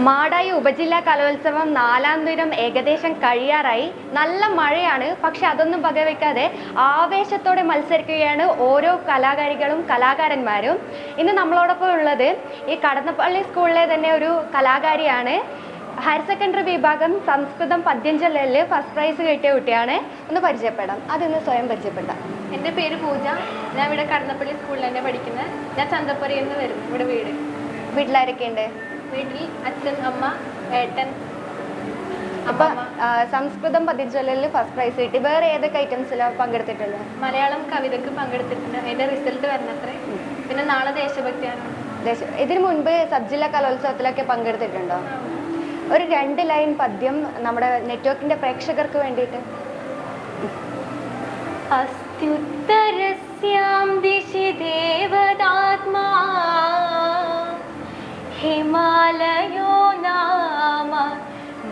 മാടായി ഉപജില്ലാ കലോത്സവം നാലാം ദിനം ഏകദേശം കഴിയാറായി. നല്ല മഴയാണ് പക്ഷെ അതൊന്നും വകവെക്കാതെ ആവേശത്തോടെ മത്സരിക്കുകയാണ് ഓരോ കലാകാരികളും കലാകാരന്മാരും. ഇന്ന് നമ്മളോടൊപ്പം ഉള്ളത് ഈ കടന്നപ്പള്ളി സ്കൂളിലെ തന്നെ ഒരു കലാകാരിയാണ്. ഹയർ സെക്കൻഡറി വിഭാഗം സംസ്കൃതം പദ്യം ഫസ്റ്റ് പ്രൈസ് കിട്ടിയ കുട്ടിയാണ്. ഒന്ന് പരിചയപ്പെടാം. അതൊന്ന് സ്വയം പരിചയപ്പെടാം എന്റെ പേര് പൂജ. ഞാൻ ഇവിടെ കടന്നപ്പള്ളി സ്കൂളിൽ തന്നെ പഠിക്കുന്നത് ഞാൻ ചന്തപ്പുരയിൽ നിന്ന് വരും ഇവിടെ വീട്. വീട്ടിലാരൊക്കെ ഉണ്ട് വീട്ടിൽ അച്ഛൻ അമ്മ ഏട്ടൻ അപ്പൊ സംസ്കൃതം പതിജലിൽ ഫസ്റ്റ് പ്രൈസ് കിട്ടി. വേറെ ഏതൊക്കെ ഐറ്റംസിലാണ് പങ്കെടുത്തിട്ടുള്ളത് മലയാളം കവിതയ്ക്ക് പങ്കെടുത്തിട്ടുണ്ട്. അതിന്റെ റിസൾട്ട് വരണത്രേ. പിന്നെ നാളെ ദേശഭക്തിയാണ്? ഇതിനു മുൻപ് സബ്ജില കലോത്സവത്തിലൊക്കെ പങ്കെടുത്തിട്ടുണ്ടോ? ഒരു രണ്ട് ലൈൻ പദ്യം നമ്മുടെ നെറ്റ്വർക്കിന്റെ പ്രേക്ഷകർക്ക് വേണ്ടിയിട്ട്. അസ്തുത്തരസ്യാം ദിശി ദേവ ഹിമാലയോ നാമ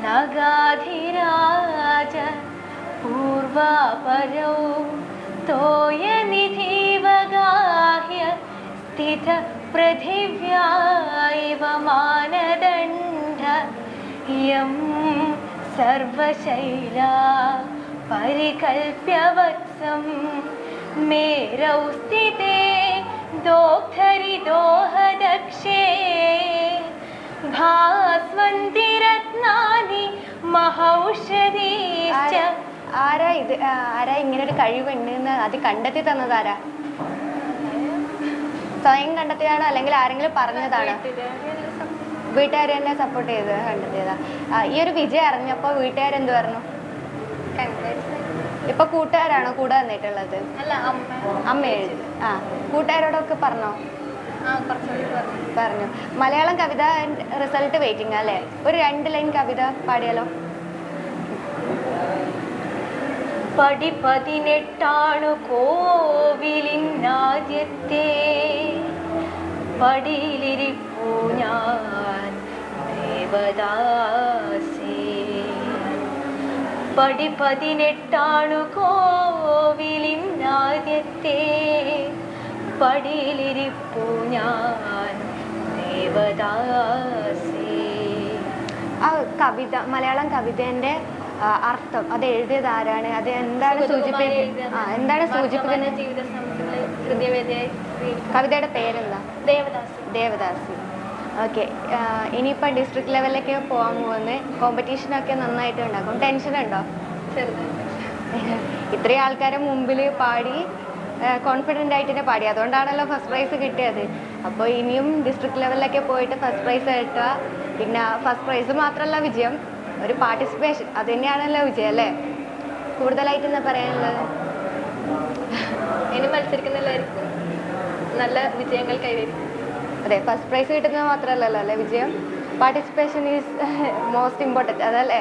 നഗാധിരാജ പൂർവാപരോ തോയനിധീവഗാഹ്യ സ്ഥിത പൃഥിവ്യാ ഇവ മാനദണ്ഡ യം സർവശൈല പരികൽപ്യ വത്സം മേരൗ സ്ഥിതേ ദോഗ്ധരി ദോഹ ഭാസ്വന്തി രത്നാനി ആരാ ഇത് ആരാ ഇങ്ങനെ ഒരു കഴിവുണ്ട് എന്ന് അത് കണ്ടെത്തി തന്നതാരാ സ്വയം കണ്ടെത്തിയതാണോ അല്ലെങ്കിൽ ആരെങ്കിലും പറഞ്ഞതാണോ വീട്ടുകാർ തന്നെ സപ്പോർട്ട് ചെയ്ത് കണ്ടെത്തിയതാ ഈ ഒരു വിജയം അറിഞ്ഞപ്പോൾ വീട്ടുകാരെന്ത് പറഞ്ഞു ഇപ്പൊ കൂട്ടുകാരാണോ കൂടെ വന്നിട്ടുള്ളത് അമ്മ എഴുതി ആ കൂട്ടുകാരോടൊക്കെ പറഞ്ഞോ ആ കുറച്ചുകൂടി പറഞ്ഞു പറഞ്ഞു. മലയാളം കവിത റിസൾട്ട് വെയിറ്റിംഗ് അല്ലേ? ഒരു രണ്ട് ലൈൻ കവിത പാടിയാലോ? പടി പതിനെട്ടാണ് കോവിലിനാദ്യത്തെ പടിയിലിരിപ്പൂ ഞാൻ ദേവദാസേ. പടി പതിനെട്ടാണ് കോവിലിനാദ്യത്തെ പടിയിലിരിപ്പൂ ഞാൻ ദേവദാസേ ആ കവിത മലയാളം കവിതേന്റെ അർത്ഥം അത് എഴുതിയത് ആരാണ്? അത് എന്താണ് സൂചിപ്പിക്കുന്നത് ആ എന്താണ് സൂചിപ്പിക്കുന്നത്? കവിതയുടെ പേരെന്താ? ദേവദാസ്. ദേവദാസി. ഓക്കെ. ഇനിയിപ്പോ ഡിസ്ട്രിക്ട് ലെവലിലേക്ക് പോകാൻ പോകുന്നത് കോമ്പറ്റീഷനൊക്കെ നന്നായിട്ട് ഉണ്ടാക്കും ടെൻഷൻ ഉണ്ടോ ഇത്രയും ആൾക്കാരെ മുമ്പിൽ പാടി കോൺഫിഡന്റ് ആയിട്ട് തന്നെ പാടി. അതുകൊണ്ടാണല്ലോ ഫസ്റ്റ് പ്രൈസ് കിട്ടിയത്. അപ്പോൾ ഇനിയും ഡിസ്ട്രിക്ട് ലെവലിലൊക്കെ പോയിട്ട് ഫസ്റ്റ് പ്രൈസ് കിട്ടുക. പിന്നെ ഫസ്റ്റ് പ്രൈസ് മാത്രമല്ല വിജയം. ഒരു പാർട്ടിസിപ്പേഷൻ അത് തന്നെയാണല്ലോ വിജയം അല്ലേ? കൂടുതലായിട്ട് എന്താ പറയാനുള്ളത്? ഇനി മത്സരിക്കുന്നില്ലായിരിക്കും നല്ല വിജയങ്ങൾ കൈവരിക്കും. അതെ ഫസ്റ്റ് പ്രൈസ് കിട്ടുന്നത് മാത്രമല്ലല്ലോ അല്ലേ വിജയം? പാർട്ടിസിപ്പേഷൻ ഈസ് മോസ്റ്റ് ഇമ്പോർട്ടന്റ് അതല്ലേ?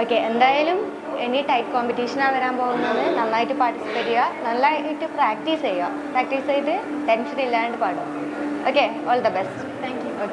ഓക്കെ എന്തായാലും ഇനി ടൈറ്റ് കോമ്പറ്റീഷനാണ് വരാൻ പോകുന്നത്. നന്നായിട്ട് പാർട്ടിസിപ്പേറ്റ് ചെയ്യുക. നന്നായിട്ട് പ്രാക്ടീസ് ചെയ്യുക. പ്രാക്ടീസ് ചെയ്ത് ടെൻഷൻ ഇല്ലാണ്ട് പാടുക. Okay all the best